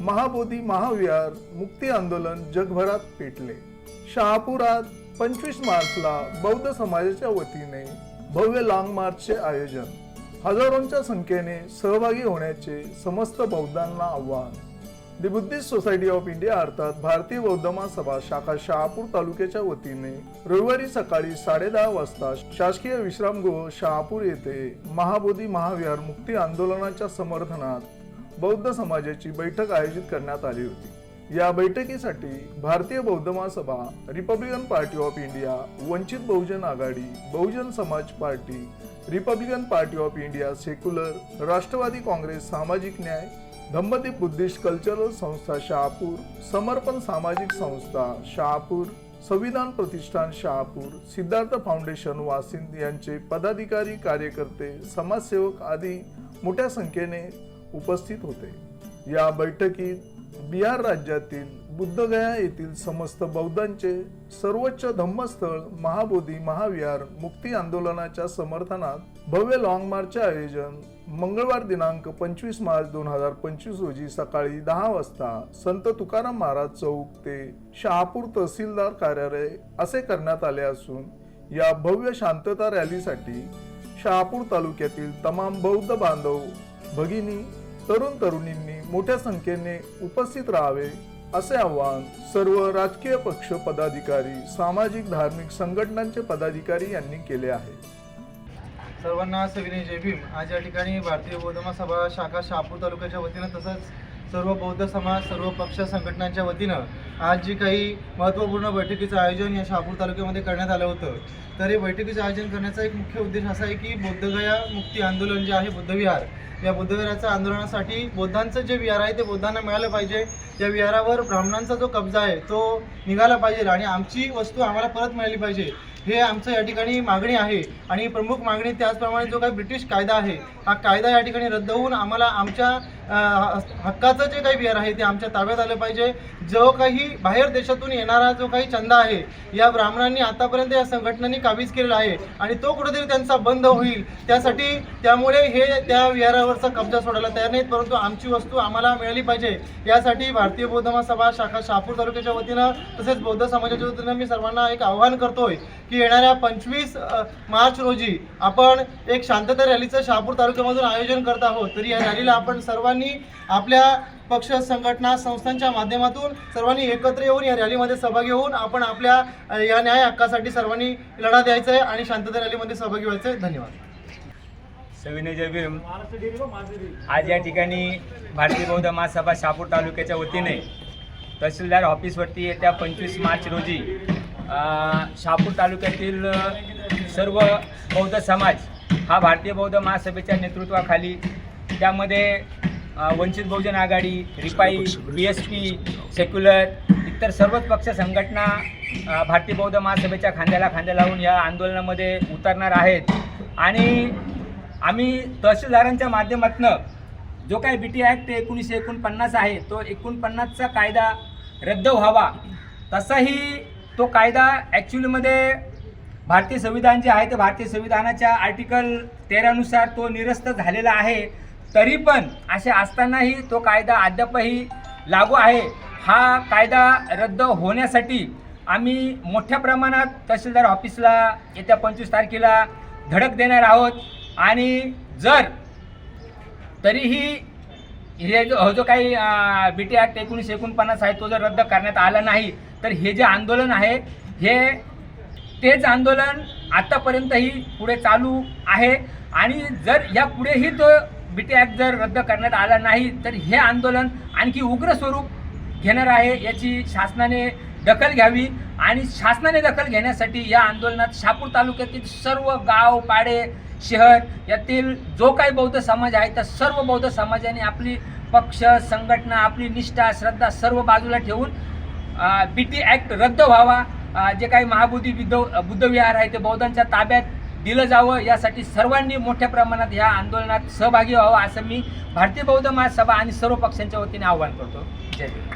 महाबोधी महाविहार मुक्ती आंदोलन जगभरात पेटले. शहापुरात पंचवीस मार्चला बौद्ध समाजाच्या वतीने भव्य लॉंग मार्चचे आयोजन. हजारोंच्या संख्येने सहभागी होण्याचे समस्त बौद्धांना आव्हान. The Buddhist society of India अर्थात भारतीय बौद्ध महासभा शाखा शहापूर तालुक्याच्या वतीने रविवारी सकाळी साडेदहा वाजता शासकीय विश्रामगृह शहापूर येथे महाबोधी महाविहार मुक्ती आंदोलनाच्या समर्थनात बौद्ध समाजाची बैठक आयोजित करण्यात आली होती. या बैठकीसाठी Bharatiya Bauddha Mahasabha Republican party of India Vanchit Bahujan Aghadi Bahujan Samaj party Republican party of India secular Rashtravadi Congress सामाजिक न्याय धम्मदीप बुद्धिस्ट कल्चरल संस्था शहापूर समर्पण सामाजिक संस्था शहापूर संविधान प्रतिष्ठान शहापूर सिद्धार्थ फाउंडेशन वासिंद यांचे पदाधिकारी कार्यकर्ते समाजसेवक आदी मोठ्या संख्येने उपस्थित होते. या बैठकीत बिहार राज्यातील बुद्धगया येथील समस्त बौद्धांचे सर्वोच्च धम्मस्थळ महाबोधी महाविहार मुक्ती आंदोलनाच्या समर्थनात भव्य लॉंग मार्चचे आयोजन मंगळवार दिनांक पंचवीस मार्च दोन हजार पंचवीस रोजी सकाळी दहा वाजता संत तुकाराम महाराज चौक ते शहापूर तहसीलदार कार्यालय असे करण्यात आले असून या भव्य शांतता रॅलीसाठी शहापूर तालुक्यातील तमाम बौद्ध बांधव भगिनी तरुण तरुणींनी मोठ्या संख्येने उपस्थित राहावे असे आवाहन सर्व राजकीय पक्ष पदाधिकारी सामाजिक धार्मिक संघटनांचे पदाधिकारी यांनी केले आहे. सर्वांना सविनय जय भीम. आज या ठिकाणी भारतीय बौद्ध सभा शाखा शहापूर तालुक्याच्या वतीनं तसंच सर्व बौद्ध समाज सर्व पक्ष संघटनांच्या वतीनं आज जी काही महत्त्वपूर्ण बैठकीचं आयोजन या शहापूर तालुक्यामध्ये करण्यात आलं होतं तर हे बैठकीचं आयोजन करण्याचा एक मुख्य उद्देश असा आहे की बौद्धगया मुक्ती आंदोलन जे आहे बुद्धविहार या बुद्धविहाराच्या आंदोलनासाठी बौद्धांचं जे विहार आहे ते बौद्धांना मिळालं पाहिजे. या विहारावर ब्राह्मणांचा जो कब्जा आहे तो निघाला पाहिजे आणि आमची वस्तू आम्हाला परत मिळाली पाहिजे. हे आमचं या ठिकाणी मागणी आहे. आणि प्रमुख मागणी त्याचप्रमाणे जो काही ब्रिटिश कायदा आहे हा कायदा या ठिकाणी रद्द होऊन आम्हाला आमच्या हक्काचं जे काही विहार आहे ते आमच्या ताब्यात आलं पाहिजे. जो काही बाहेर देशातून येणारा जो काही चंदा आहे या ब्राह्मणांनी आतापर्यंत या संघटनांनी काबीज केलेला आहे. आणि तो कुठेतरी त्यांचा बंद होईल. त्यासाठी त्यामुळे हे त्या विहारावरचा कब्जा सोडायला तयार नाहीत परंतु आमची वस्तू आम्हाला मिळाली पाहिजे. यासाठी भारतीय बौद्ध महासभा शाखा शहापूर तालुक्याच्या वतीनं तसेच बौद्ध समाजाच्या वतीनं मी सर्वांना एक आव्हान करतोय की येणाऱ्या पंचवीस मार्च रोजी आपण एक शांतता रॅलीचं शहापूर तालुक्यामधून आयोजन करत आहोत. तरी या रॅलीला आपण सर्वांनी आपल्या पक्ष संघटना संस्थांच्या माध्यमातून सर्वांनी एकत्र येऊन या रॅलीमध्ये सहभागी होऊन आपण आपल्या या न्याय हक्कासाठी सर्वांनी लढा द्यायचा आहे आणि शांतता रॅलीमध्ये सहभागी व्हायचं आहे. धन्यवाद. सविनय जय आज या ठिकाणी भारतीय बौद्ध महासभा शहापूर तालुक्याच्या वतीने तहसीलदार ऑफिसवरती येत्या पंचवीस मार्च रोजी शहापूर तालुक्यातील सर्व बौद्ध समाज हा भारतीय बौद्ध महासभेच्या नेतृत्वाखाली त्यामध्ये Vanchit Bahujan Aghadi RPI B S P secular इतर सर्वच पक्ष संघटना भारतीय बौद्ध महासभेच्या खांद्याला खांद्या लावून या आंदोलनामध्ये उतरणार आहेत. आणि आम्ही तहसीलदारांच्या माध्यमातून जो काही बी टी ॲक्ट एकोणीसशे एकोणपन्नास आहे तो एकोणपन्नासचा कायदा रद्द व्हावा तसाही तो कायदा ॲक्च्युलीमध्ये भारतीय संविधान जे आहे ते भारतीय संविधानाच्या आर्टिकल तेरानुसार तो निरस्त झालेला आहे. तरी पण असे असतानाही तो कायदा अद्यापही लागू आहे. हा कायदा रद्द होण्यासाठी आम्ही मोठ्या प्रमाणात तहसीलदार ऑफिसला येत्या पंचवीस तारखेला धडक देणार आहोत. आणि जर तरीही हे जो हो जो काही बी टी ॲक्ट एकोणीसशे एकोणपन्नास आहे तो जर रद्द करण्यात आला नाही तर हे जे आंदोलन आहे हे तेच आंदोलन आतापर्यंतही पुढे चालू आहे. आणि जर या पुढेही तो बी टी ॲक्ट जर रद्द करण्यात आला नाही तर हे आंदोलन आणखी उग्र स्वरूप घेणार आहे याची शासनाने दखल घ्यावी आणि शासनाने दखल घेण्यासाठी या आंदोलनात शापूर तालुक्यातील सर्व गाव पाडे शहर यातील जो काही बौद्ध समाज आहे त्या सर्व बौद्ध समाजाने आपली पक्ष संघटना आपली निष्ठा श्रद्धा सर्व बाजूला ठेवून बी टी ॲक्ट रद्द व्हावा. जे काही महाबोधी बुद्ध बुद्धविहार आहे ते बौद्धांच्या ताब्यात दिलं जावं. यासाठी सर्वांनी मोठ्या प्रमाणात ह्या आंदोलनात सहभागी व्हावं असं मी भारतीय बौद्ध महासभा आणि सर्व पक्षांच्या वतीने आवाहन करतो. जय भीम